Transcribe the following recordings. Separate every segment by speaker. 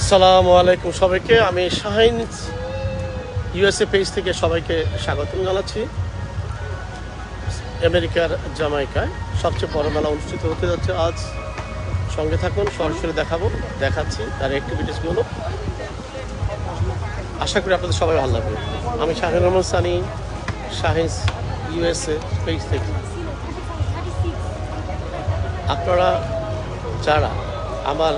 Speaker 1: আসসালামু আলাইকুম সবাইকে। আমি শাহিন ইউএসএ পেজ থেকে সবাইকে স্বাগতম জানাচ্ছি। আমেরিকার জামাইকায় সবচেয়ে বড় মেলা অনুষ্ঠিত হতে যাচ্ছে আজ। সঙ্গে থাকুন, সরাসরি দেখাবো, দেখাচ্ছি তার অ্যাক্টিভিটিসগুলো আশা করি আপনাদের সবাই ভালো লাগবে। আমি শাহিন রহমান সানি, শাহিন ইউএসএ পেজ থেকে। আপনারা যারা আমার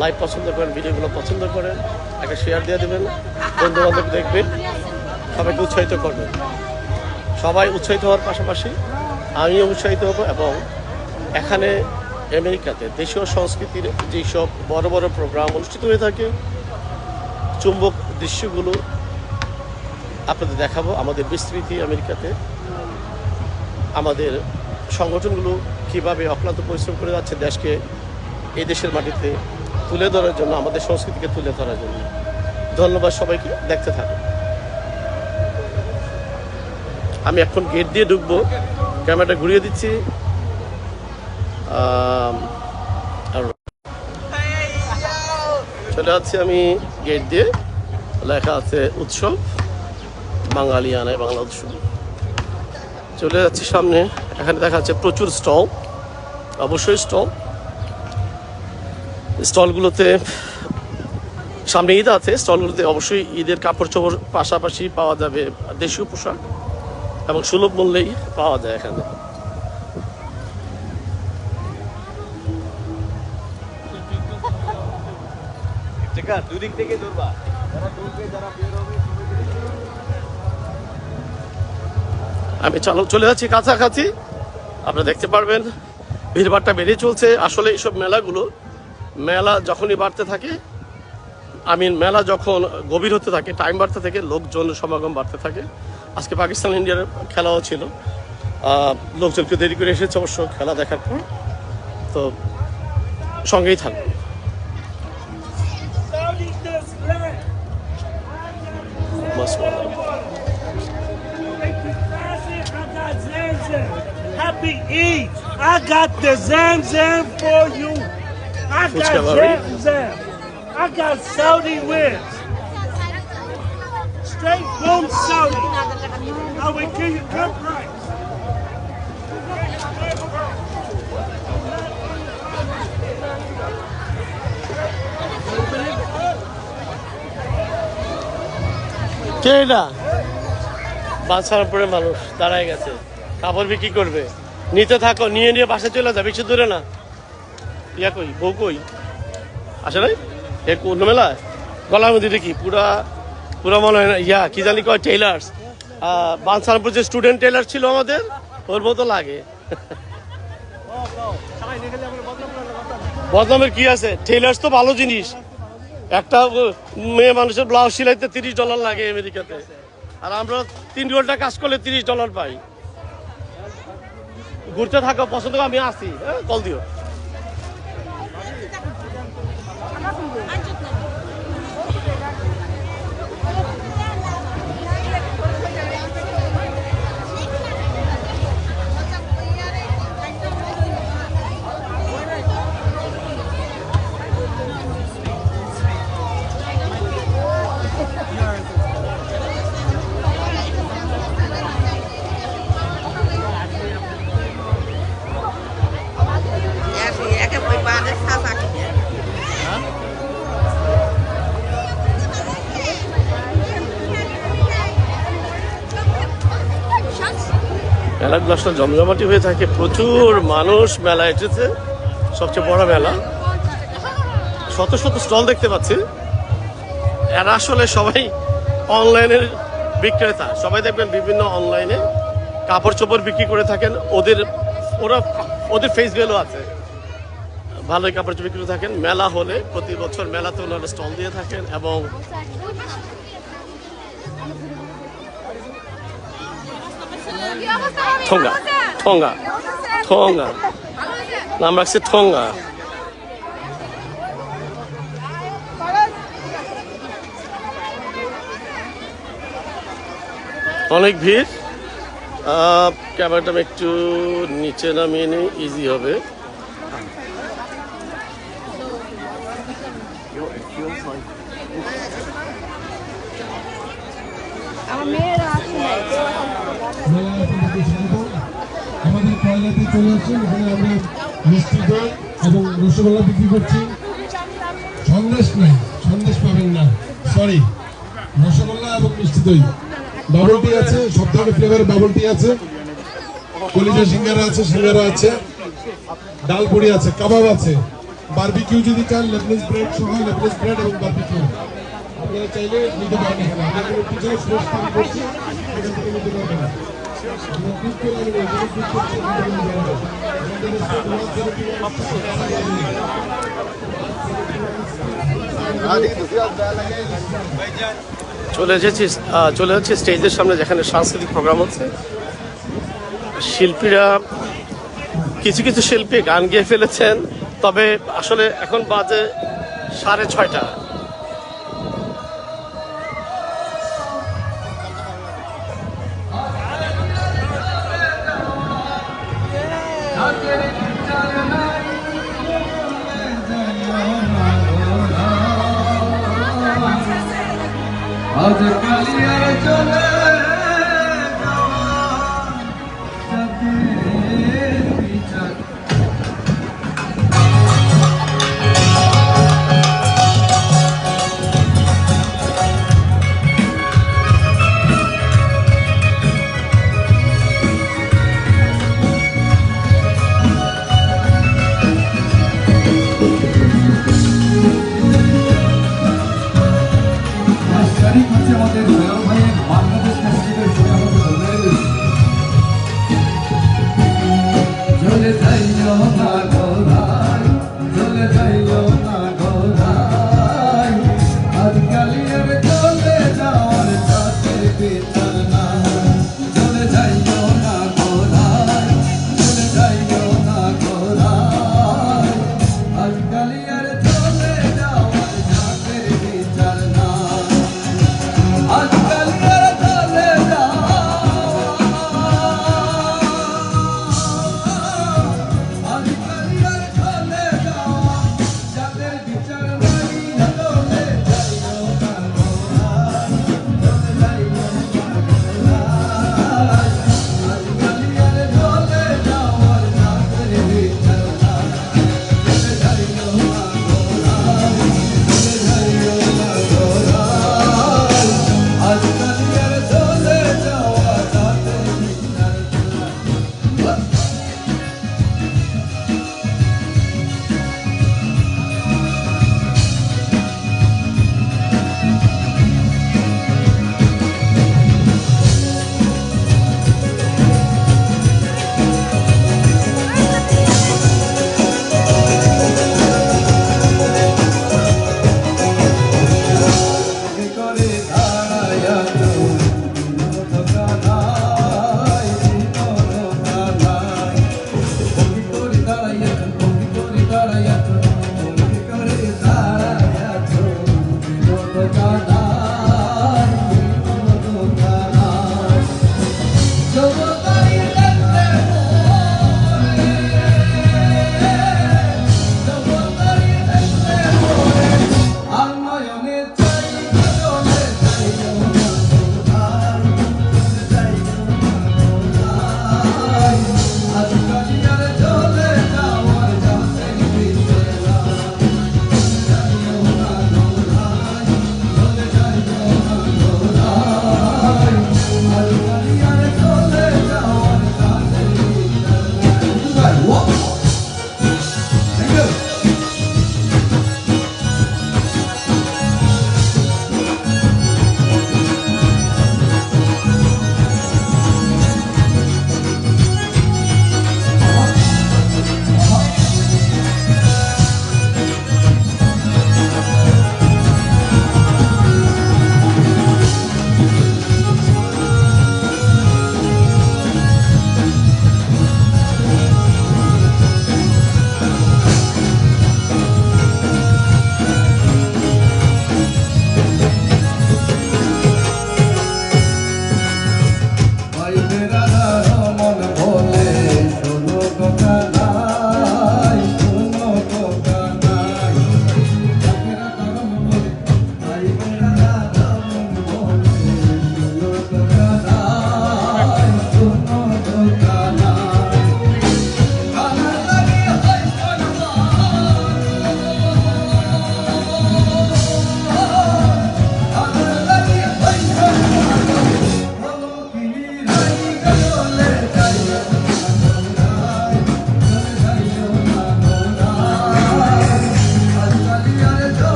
Speaker 1: লাইভ পছন্দ করেন, ভিডিওগুলো পছন্দ করেন, একটা শেয়ার দিয়ে দেবেন বন্ধু বান্ধব দেখবেন, সবাইকে উৎসাহিত করবেন। সবাই উৎসাহিত হওয়ার পাশাপাশি আমিও উৎসাহিত হব এবং এখানে আমেরিকাতে দেশীয় সংস্কৃতির যেসব বড় বড় প্রোগ্রাম অনুষ্ঠিত হয়ে থাকে, চুম্বক দৃশ্যগুলো আপনাদের দেখাবো, আমাদের বিস্তৃতি আমেরিকাতে, আমাদের সংগঠনগুলো কীভাবে অক্লান্ত পরিশ্রম করে যাচ্ছে দেশকে, এই দেশের মাটিতে তুলে ধরার জন্য, আমাদের সংস্কৃতিকে তুলে ধরার জন্য। ধন্যবাদ সবাইকে, দেখতে থাকুন। আমি এখন গেট দিয়ে ঢুকবো ক্যামেরাটা ঘুরিয়ে দিচ্ছি। চলে যাচ্ছি আমি গেট দিয়ে। লেখা আছে উৎসব বাঙালিয়ানায় বাংলা উৎসব। চলে যাচ্ছি সামনে, এখানে দেখা যাচ্ছে প্রচুর স্টল, অবশ্যই স্টল। স্টলগুলোতে সামনে ঈদ আছে স্টলগুলোতে অবশ্যই ঈদের কাপড় চোপড় পাশাপাশি পাওয়া যাবে দেশীয় পোশাক এবং সুলভ মূল্যেই পাওয়া যায় এখানে।
Speaker 2: দুদিক থেকে ধরবা যারা ঢুকবে যারা বের হবে
Speaker 1: আমি চলো চলে যাচ্ছি কাছাকাছি। আপনারা দেখতে পারবেন ভিড়ভাড়টা বেড়ে চলছে। আসলে এইসব মেলাগুলো মেলা যখনই বাড়তে থাকে আমি মেলা যখন গভীর হতে থাকে টাইম বাড়তে থাকে, লোকজন সমাগম বাড়তে থাকে। আজকে পাকিস্তান, ইন্ডিয়ার খেলাও ছিল। লোকজনকে দেরি করে এসেছে অবশ্য খেলা দেখার পর। তো সঙ্গেই থাকবে
Speaker 3: Happy Eid! I got the Zam Zam for you. I got Zam Zam. I got Saudi wins. Straight boom Saudi. I will give you good price.
Speaker 1: কে এটা বাদশাহপুরের মানুষ দাঁড়ায় গেছে কাপড় বিক্রি করবে নিতে থাকো নিয়ে নিয়ে বাসে চলে যাবে বেশি দূরে না ইয়া কই কই? পুরা পুরা মনে হয় না, ইয়া, কি জানি কয় যে স্টুডেন্ট টেইলার ছিল আমাদের, ওর মতো লাগে। বদনামের কি আছে? টেইলার্স তো ভালো জিনিস। একটা মেয়ে মানুষের ব্লাউজ সিলাইতে তিরিশ ডলার লাগে আমেরিকাতে। আর আমরা তিন ঘণ্টা কাজ করলে তিরিশ ডলার পাই। ঘুরতে থাকো, পছন্দ আমি আসি। হ্যাঁ কল দিও। আসলে জমজমাটি হয়ে থাকে, প্রচুর মানুষ মেলা এসেছে। সবচেয়ে বড় মেলা। শত শত স্টল দেখতে পাচ্ছি। এরা আসলে সবাই অনলাইনের বিক্রেতা। সবাই দেখবেন বিভিন্ন অনলাইনে কাপড় চোপড় বিক্রি করে থাকেন। ওদের ওরা ওদের ফেস ভ্যালু আছে। ভালোই কাপড় বিক্রি করে থাকেন। মেলা হলে প্রতি বছর মেলাতে ওনারা স্টল দিয়ে থাকেন এবং ঠোঙ্গা ঠোঙ্গা ঠোঙ্গা নাম রাখছে ঠোঙ্গা অনেক ভিড়। ক্যামেরাটা একটু নিচে নামিয়ে নিই ইজি হবে
Speaker 4: আমার মেয়েরা আসে নাই কেউ এখন
Speaker 5: আমাদের কয়লাতে চলে আসছেন, এখানে আমরা মিষ্টি দই এবং রসগোল্লা বিক্রি করছি। সন্দেশ নাই, সন্দেশ পাবেন না। সরি রসগোল্লা এবং মিষ্টি দই। বাবল টি আছে, সব ধরনের ফ্লেভারের বাবল টি আছে। কলিজা সিঙ্গারা আছে সিঙ্গারা আছে। ডাল পুরি আছে, কাবাব আছে। বারবিকিউ যদি চান লেবনেস ব্রেড সহ লেবনেস ব্রেড এবং বারবিকিউ আপনারা চাইলে নিতে পারেন এখানে। পিছনে তৈরি করছি।
Speaker 1: চলে এসেছি চলে যাচ্ছি স্টেজের সামনে যেখানে সাংস্কৃতিক প্রোগ্রাম হচ্ছে। শিল্পীরা কিছু কিছু শিল্পী গান গেয়ে ফেলেছেন, তবে আসলে এখন বাজে সাড়ে ছয়টা।
Speaker 6: আজ কালিয়ার চলে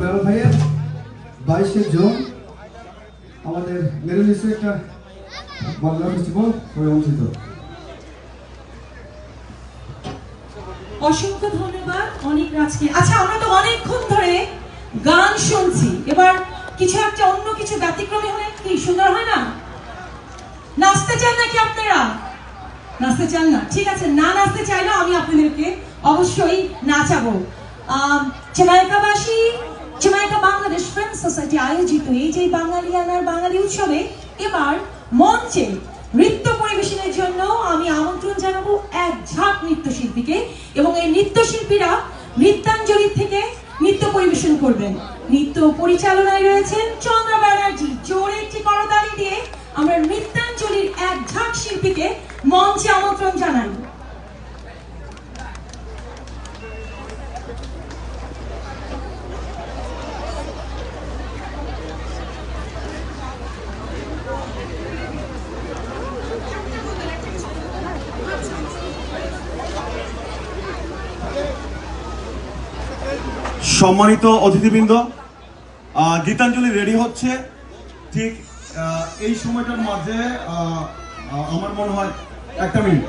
Speaker 6: বেরো ভাইয়া। বাইশে জুন আমাদের মেরুল একটা বাংলা ফেস্টিভ্যাল অনুষ্ঠিত
Speaker 7: অসংখ্য ধন্যবাদ অনেক রাজকে। আচ্ছা আমরা তো অনেকক্ষণ ধরে গান শুনছি। এবার কিছু একটা অন্য কিছু ব্যতিক্রমী হলে কি, সুন্দর হয় না? নাচতে চান নাকি আপনারা? নাচতে চান না। ঠিক আছে, না নাচতে চাইলেও আমি আপনাদেরকে অবশ্যই নাচাবো। আহ চেনাইকাবাসী জামাইকা বাংলাদেশ ফিল্ম সোসাইটি আয়োজিত এই যে বাঙালিয়ানার বাঙালি উৎসবে এবার মঞ্চে নৃত্য পরিবেশনের জন্য আমি আমন্ত্রণ জানাব এক ঝাঁক নৃত্যশিল্পীকে এবং এই নৃত্যশিল্পীরা নৃত্যাঞ্জলি থেকে নৃত্য পরিবেশন করবেন। নৃত্য পরিচালনায় রয়েছেন চন্দ্র ব্যানার্জি। জোরে একটি করতালি দিয়ে আমরা নৃত্যাঞ্জলির এক ঝাঁক শিল্পীকে মঞ্চে আমন্ত্রণ জানাই
Speaker 8: সম্মানিত অতিথিবৃন্দ গীতাঞ্জলি রেডি হচ্ছে। ঠিক এই সময়টার মাঝে আমার মনে হয় একটা মিনিট।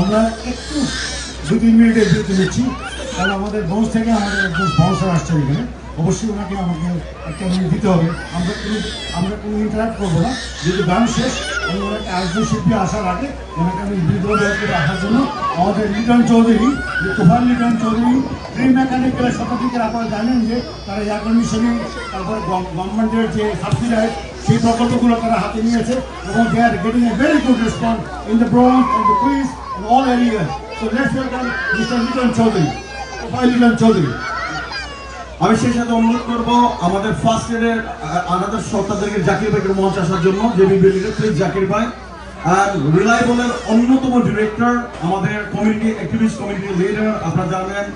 Speaker 9: আমরা একটু দু তিন মিনিটের বিরতি নিচ্ছি, কারণ আমাদের বংশ থেকে আমাদের একজন স্পন্সর আসছে এখানে। অবশ্যই ওনাকে আমাকে একটা মিনিট দিতে হবে। আমরা কোনো আমরা কোনো ইন্টারাক্ট করব না। যদি গান শেষ, আমি ওনাকে আরেকজন শিল্পী আসার আগে ওনাকে আমি বিদ্রোহ করে আসার জন্য আমাদের লিটন চৌধুরী, যে তুফান লিটন চৌধুরী ট্রেন মেকানিক্যালের শতাধিকের আপনারা জানেন যে তারা এয়ার কন্ডিশনিং তারপরে গভর্নমেন্টের যে সাবসিডাইজ সেই প্রকল্পগুলো তারা হাতে নিয়েছে এবং they are getting a very good response in the bronze in the quiz all area so let's welcome mister Liton Chowdhury Tufan Liton Chowdhury
Speaker 8: আমি সেই সাথে অনুরোধ করব, আমাদের ফার্স্ট ইয়ারের আনাদার থেকে জাকির ভাইকে মঞ্চ আসার জন্য জেবি বিলিডার প্লিজ জাকির ভাই। আর অন্যতম ডিরেক্টর আমাদের কমিউনিটি অ্যাক্টিভিস্ট কমিউনিটি লিডার আপনারা জানেন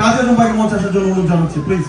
Speaker 8: কাজের ভাইকে মঞ্চ আসার জন্য অনুরোধ জানাচ্ছি প্লিজ